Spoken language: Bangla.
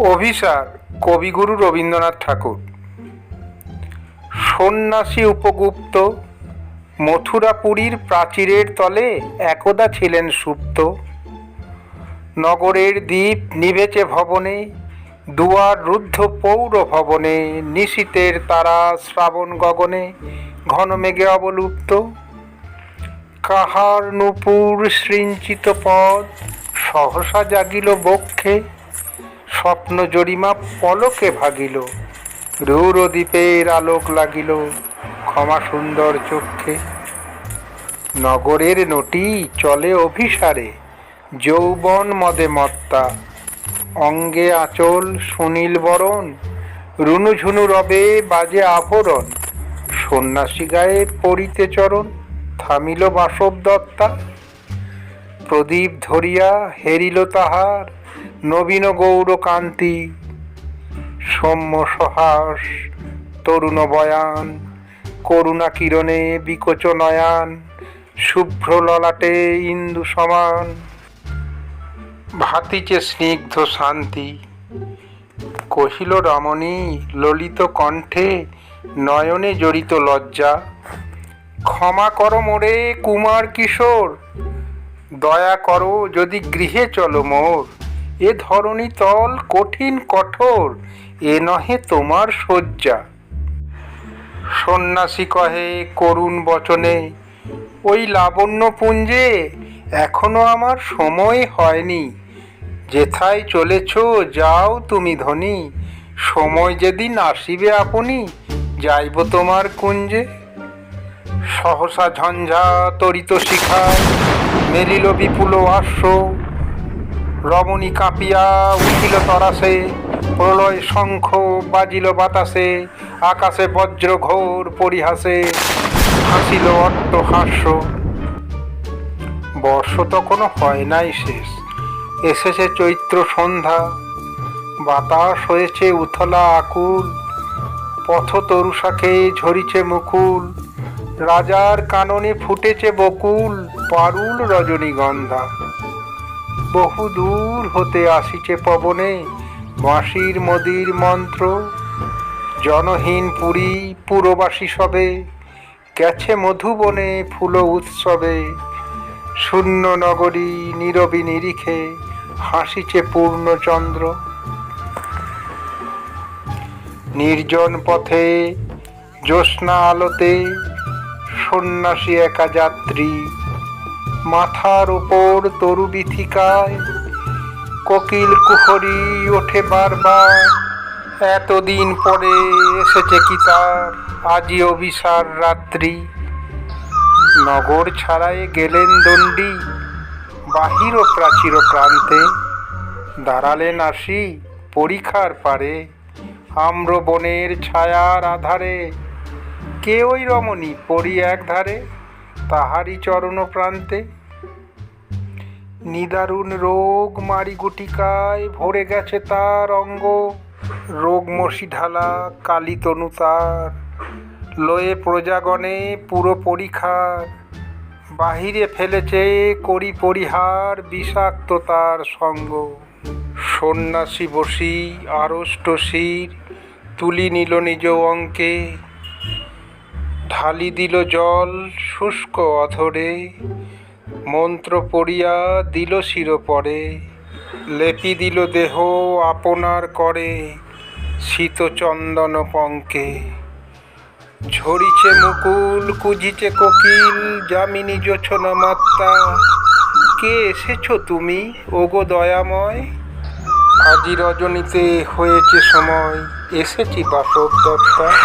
অভিসার কবিগুরু রবীন্দ্রনাথ ঠাকুর। সন্ন্যাসী উপগুপ্ত, মথুরাপুরীর প্রাচীরের তলে একদা ছিলেন সুপ্ত। নগরের দ্বীপ নিভেছে ভবনে, দুয়ার রুদ্ধ পৌর ভবনে নিশীতের তারা শ্রাবণ গগনে ঘন মেঘে অবলুপ্ত। কাহার নূপুর সৃঞ্চিত পদ সহসা জাগিল বক্ষে স্বপ্ন জরিমা পলকে ভাগিল। রূর দ্বীপের আলোক লাগিল ক্ষমা সুন্দর চক্ষে। নগরের নটি চলে অভিসারে, যৌবন মদে মত্তা। অঙ্গে আঁচল সুনীল বরণ, রুনুঝুনু রবে বাজে আভরণ সন্ন্যাসী গায়ে পড়িতে চরণ, থামিল বাসব দত্তা। প্রদীপ ধরিয়া হেরিল তাহার। নবীন গৌর কান্তি সৌম্য সহাস, তরুণ বয়ান, করুণা কিরণে বিকচ নয়ান, শুভ্র ললাটে ইন্দু সমান। ভাতিচে স্নিগ্ধ শান্তি, কহিল রমণী, ললিত কণ্ঠে নয়নে জড়িত লজ্জা, ক্ষমা করো মোরে কুমার কিশোর, দয়া করো যদি গৃহে চলো মোর। এ ধরণী তল কঠিন কঠোর, এ নহে তোমার শয্যা। সন্ন্যাসী কহে, করুণ বচনে, ওই লাবণ্য পুঞ্জে এখনও আমার সময় হয়নি। যেথায় চলেছ, যাও তুমি ধনী, সময় যেদিন আসিবে আপনি, যাইব তোমার কুঞ্জে। সহসা ঝঞ্ঝা তরিত শিখায়, মেলিল বিপুল আশ্ব রমণী কাঁপিয়া উঠিল তরাসে, প্রলয় শঙ্খ বাজিল বাতাসে, আকাশে বজ্র ঘোর পরিহাসে, হাসিল অট্ট হাস্য। বর্ষ তখনও হয় নাই শেষ, এসেছে চৈত্র সন্ধ্যা, বাতাস হয়েছে উথলা আকুল, পথ তরুশাকে ঝরিছে মুকুল, রাজার কাননে ফুটেছে বকুল, পারুল রজনীগন্ধা। বহু দূর হতে আসিছে পবনে বাঁশির মদির মন্ত্র। জনহীন পুরী পুরবাসী সবে, গেছে মধুবনে ফুল উৎসবে। শূন্য নগরী নীরবী নিরিখে হাসিছে পূর্ণচন্দ্র নির্জন পথে জ্যোৎস্না আলোতে সন্ন্যাসী একা যাত্রী মাথার ওপর তরু বিথিকায়, কোকিল কুহরি ওঠে বারবার। এতদিন পরে এসেছে কি তার? আজি অভিসার রাত্রি। নগর ছাড়ায় গেলেন দণ্ডি, বাহির ও প্রাচীর প্রান্তে। দাঁড়ালেন আসি পরীক্ষার পারে আম্র বনের ছায়ার আধারে। কে ওই রমণী পরি এক ধারে তাহারি চরণ প্রান্তে নিদারুণ রোগ মারি গুটিকায় ভরে গেছে তার অঙ্গ। রোগ মসি ঢালা কালী তনু তার। লয়ে প্রজাগণে পুরো পরীক্ষার বাহিরে ফেলেছে করি পরিহার বিষাক্ত তার সঙ্গ। সন্ন্যাসী বসি, আড়ষ্ট শির, তুলি নিল নিজ অঙ্কে। ঢালি দিল জল শুষ্ক অধরে, মন্ত্র পড়িয়া দিল শির পরে লেপি দিল দেহ আপনার করে শীত চন্দন পঙ্কে। ঝরিছে মুকুল, কুজিছে কোকিল যামিনী জোছনা মাত্তা কে এসেছ তুমি, ওগো দয়াময়? আজি রজনীতে হয়েছে সময়, এসেছি বাসব দত্তা।